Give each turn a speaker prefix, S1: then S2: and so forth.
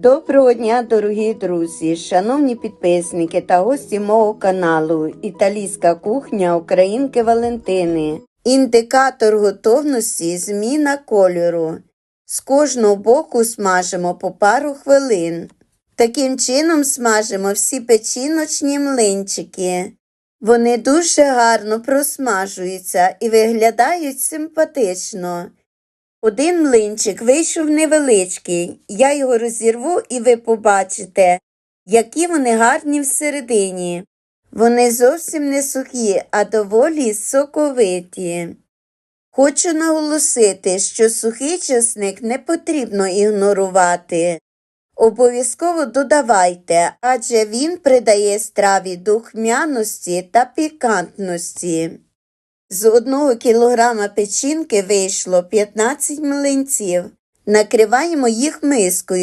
S1: Доброго дня, дорогі друзі, шановні підписники та гості мого каналу Італійська кухня Українки Валентини. Індикатор готовності зміна кольору. З кожного боку смажимо по пару хвилин. Таким чином смажимо всі печіночні млинчики. Вони дуже гарно просмажуються і виглядають симпатично. Один млинчик вийшов невеличкий. Я його розірву і ви побачите, які вони гарні всередині. Вони зовсім не сухі, а доволі соковиті. Хочу наголосити, що сухий часник не потрібно ігнорувати. Обов'язково додавайте, адже він придає страві духмяності та пікантності. З одного кілограма печінки вийшло 15 млинців. Накриваємо їх мискою.